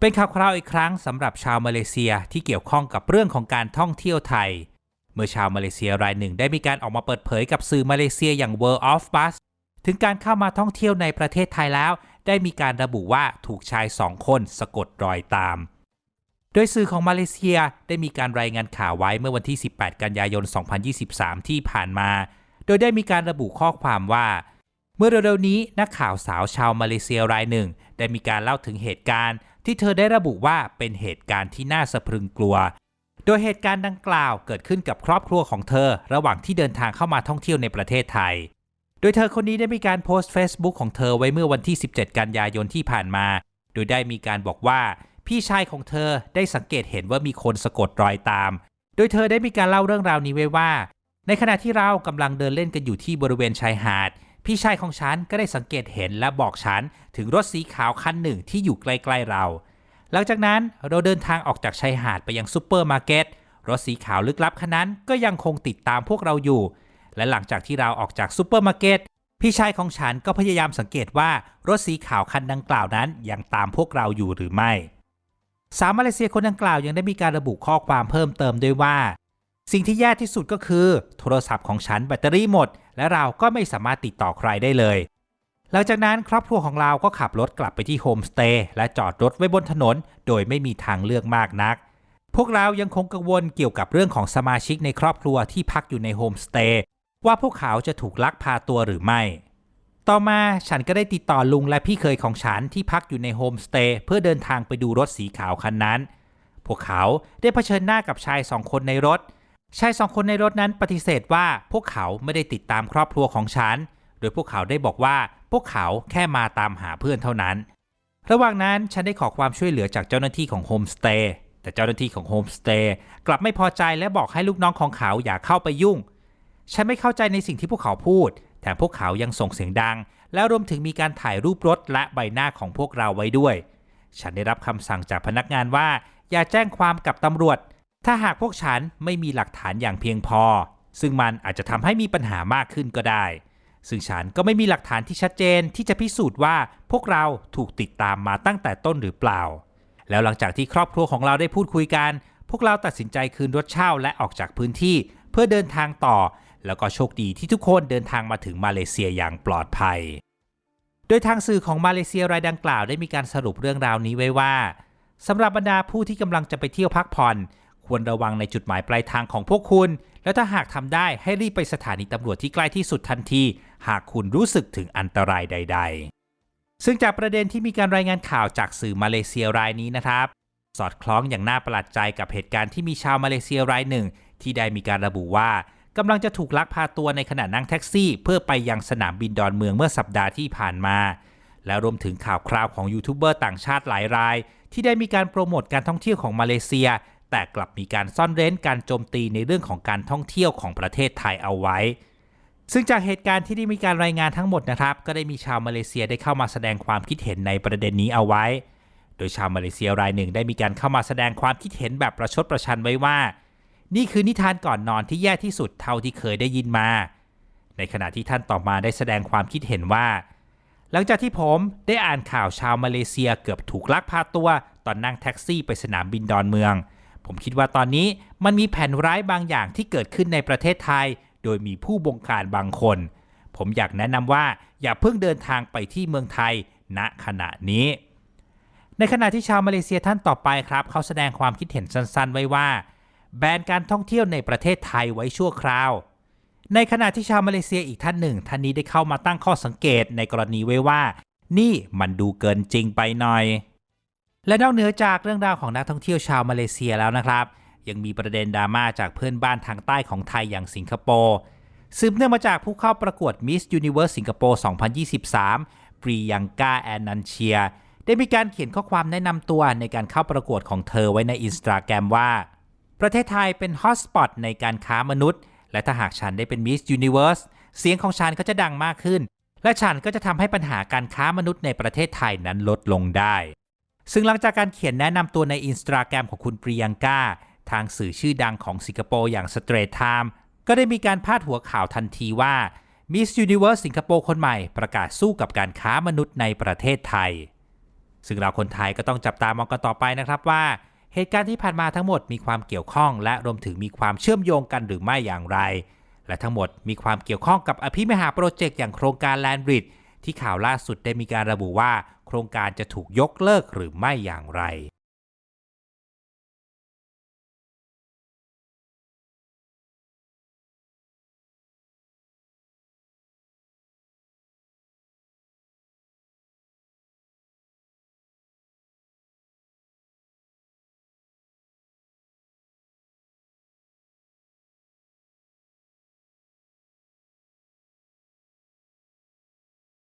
เป็นข่าวคราวอีกครั้งสำหรับชาวมาเลเซียที่เกี่ยวข้องกับเรื่องของการท่องเที่ยวไทย เมื่อชาวมาเลเซียรายหนึ่งได้มีการออกมาเปิดเผยกับสื่อมาเลเซียอย่าง World of Bus ถึงการเข้ามาท่องเที่ยวในประเทศไทยแล้ว ได้มีการระบุว่าถูกชายสองคนสะกดรอยตาม โดยสื่อของมาเลเซียได้มีการรายงานข่าวไว้เมื่อวันที่ 18 กันยายน 2023 ที่ผ่านมา โดยได้มีการระบุข้อความว่า เมื่อเร็วๆนี้นักข่าวสาวชาวมาเลเซียรายหนึ่ง ได้มีการเล่าถึงเหตุการณ์ ที่เธอได้ระบุว่าเป็นเหตุการณ์ที่น่าสะพรึงกลัว โดยเหตุการณ์ดังกล่าวเกิดขึ้นกับครอบครัวของเธอ ระหว่างที่เดินทางเข้ามาท่องเที่ยวในประเทศไทย โดยเธอคนนี้ได้มีการโพสต์ Facebook ของเธอไว้เมื่อวันที่ 17 กันยายนที่ผ่านมา โดยได้มีการบอกว่า พี่ชายของเธอได้สังเกตเห็นว่ามีคนสะกดรอยตาม โดยเธอได้มีการเล่าเรื่องราวนี้ไว้ว่า ในขณะที่เรากำลังเดินเล่นกันอยู่ที่บริเวณชายหาด พี่ชายของฉันก็ได้สังเกตเห็นและบอกฉันถึงรถสีขาวคันหนึ่งที่อยู่ใกล้ๆเรา หลังจากนั้นเราเดินทางออกจากชายหาดไปยังซูเปอร์มาร์เก็ต รถสีขาวลึกลับคันนั้นก็ยังคงติดตามพวกเราอยู่ และหลังจากที่เราออกจากซูเปอร์มาร์เก็ตพี่ชายของฉันก็พยายามสังเกตว่ารถสีขาวคันดังกล่าวนั้นยังตามพวกเราอยู่หรือไม่ สาวมาเลเซียคนดังกล่าวยังได้มีการระบุข้อความเพิ่มเติมด้วยว่า สิ่งที่แย่ที่สุดก็คือ โทรศัพท์ของฉันแบตเตอรี่หมด และเราก็ไม่สามารถติดต่อใครได้เลย หลังจากนั้นครอบครัวของเราก็ขับรถกลับไปที่โฮมสเตย์และจอดรถไว้บนถนน โดยไม่มีทางเลือกมากนัก พวกเรายังคงกังวลเกี่ยวกับเรื่องของสมาชิกในครอบครัวที่พักอยู่ในโฮมสเตย์ว่าพวกเขาจะถูกลักพาตัวหรือไม่ ต่อมาฉันก็ได้ติดต่อลุงและพี่เคยของฉันที่พักอยู่ในโฮมสเตย์เพื่อเดินทางไปดูรถสีขาวคันนั้น พวกเขาได้เผชิญหน้ากับชายสองคนในรถ ชายสองคนในรถนั้นปฏิเสธว่าพวกเขาไม่ได้ติดตามครอบครัวของฉัน โดยพวกเขาได้บอกว่าพวกเขาแค่มาตามหาเพื่อนเท่านั้น ระหว่างนั้นฉันได้ขอความช่วยเหลือจากเจ้าหน้าที่ของโฮมสเตย์แต่เจ้าหน้าที่ของโฮมสเตย์กลับไม่พอใจและบอกให้ลูกน้องของเขาอย่าเข้าไปยุ่ง ฉันไม่เข้าใจในสิ่งที่พวกเขาพูดแต่พวกเขายังส่งเสียงดัง และรวมถึงมีการถ่ายรูปรถและใบหน้าของพวกเราไว้ด้วย ฉันได้รับคำสั่งจากพนักงานว่า อย่าแจ้งความกับตำรวจ ถ้าหากพวกฉันไม่มีหลักฐานอย่างเพียงพอ ซึ่งมันอาจจะทำให้มีปัญหามากขึ้นก็ได้ ซึ่งฉันก็ไม่มีหลักฐานที่ชัดเจนที่จะพิสูจน์ว่าพวกเราถูกติดตามมาตั้งแต่ต้นหรือเปล่า แล้วหลังจากที่ครอบครัวของเราได้พูดคุยกัน พวกเราตัดสินใจคืนรถเช่าและออกจากพื้นที่เพื่อเดินทางต่อ แล้วก็โชคดีที่ทุกคนเดินทางมาถึงมาเลเซียอย่างปลอดภัย โดยทางสื่อของมาเลเซียรายดังกล่าวได้มีการสรุปเรื่องราวนี้ไว้ว่าสำหรับบรรดาผู้ที่กำลังจะไปเที่ยวพักผ่อน ควรระวังในจุดหมายปลายทางของพวกคุณ แล้วถ้าหากทำได้ให้รีบไปสถานีตำรวจที่ใกล้ที่สุดทันที หากคุณรู้สึกถึงอันตรายใด ๆ ซึ่งจากประเด็นที่มีการรายงานข่าวจากสื่อมาเลเซียรายนี้นะครับ สอดคล้องอย่างน่าประหลาดใจกับเหตุการณ์ที่มีชาวมาเลเซียรายหนึ่ง ที่ได้มีการระบุว่ากำลังจะถูกลักพาตัวในขณะนั่งแท็กซี่ เพื่อไปยังสนามบินดอนเมืองเมื่อสัปดาห์ที่ผ่านมา และรวมถึงข่าวคราวของยูทูบเบอร์ต่างชาติหลายราย ที่ได้มีการโปรโมทการท่องเที่ยวของมาเลเซีย แต่กลับมีการซ่อนเร้นการโจมตีในเรื่องของการท่องเที่ยวของประเทศไทยเอาไว้ ซึ่งจากเหตุการณ์ที่ได้มีการรายงานทั้งหมดนะครับ ก็ได้มีชาวมาเลเซียได้เข้ามาแสดงความคิดเห็นในประเด็นนี้เอาไว้ โดยชาวมาเลเซียรายหนึ่งได้มีการเข้ามาแสดงความคิดเห็นแบบประชดประชันไว้ว่า นี่คือนิทานก่อนนอนที่แย่ที่สุดเท่าที่เคยได้ยินมา ในขณะที่ท่านต่อมาได้แสดงความคิดเห็นว่า หลังจากที่ผมได้อ่านข่าวชาวมาเลเซียเกือบถูกลักพาตัว ตอนนั่งแท็กซี่ไปสนามบินดอนเมือง ผมคิดว่าตอนนี้มันมีแผนร้ายบางอย่างที่เกิดขึ้นในประเทศไทย โดยมีผู้บงการบางคน ผมอยากแนะนำว่าอย่าเพิ่งเดินทางไปที่เมืองไทยณขณะนี้ ในขณะที่ชาวมาเลเซียท่านต่อไปครับ เขาแสดงความคิดเห็นสั้นๆ ไว้ว่า แบนการท่องเที่ยวในประเทศไทยไว้ชั่วคราว ในขณะที่ชาวมาเลเซียอีกท่านหนึ่ง ท่านนี้ได้เข้ามาตั้งข้อสังเกตในกรณีไว้ว่า นี่มันดูเกินจริงไปหน่อย และนอกเหนือจากเรื่องราวของนักท่องเที่ยวชาวมาเลเซียแล้วนะครับ ยังมีประเด็นดราม่าจากเพื่อนบ้านทางใต้ของไทยอย่างสิงคโปร์สืบเนื่องมาจากผู้เข้าประกวด Miss Universe สิงคโปร์2023 ปรียังกาแอนนันเชีย ได้มีการเขียนข้อความแนะนำตัวในการเข้าประกวดของเธอไว้ในอินสตาแกรมว่า ประเทศไทยเป็นฮอตสปอตในการค้ามนุษย์ และถ้าหากฉันได้เป็น Miss Universe เสียงของฉันก็จะดังมากขึ้น และฉันก็จะทำให้ปัญหาการค้ามนุษย์ในประเทศไทยนั้นลดลงได้ ซึ่งหลังจากการเขียนแนะนำตัวในอินสตาแกรมของคุณปริยังกาทางสื่อชื่อดังของสิงคโปร์อย่างสเตรทไทม์ก็ได้มีการพาดหัวข่าวทันทีว่า Miss Universe สิงคโปร์คนใหม่ประกาศสู้กับการค้ามนุษย์ในประเทศไทย ซึ่งเราคนไทยก็ต้องจับตามองกันต่อไปนะครับว่า เหตุการณ์ที่ผ่านมาทั้งหมดมีความเกี่ยวข้อง และรวมถึงมีความเชื่อมโยงกันหรือไม่อย่างไร และทั้งหมดมีความเกี่ยวข้องกับอภิมหาโปรเจกต์อย่างโครงการแลนบริดที่ข่าวล่าสุดได้มีการระบุว่า โครงการจะถูกยกเลิกหรือไม่อย่างไร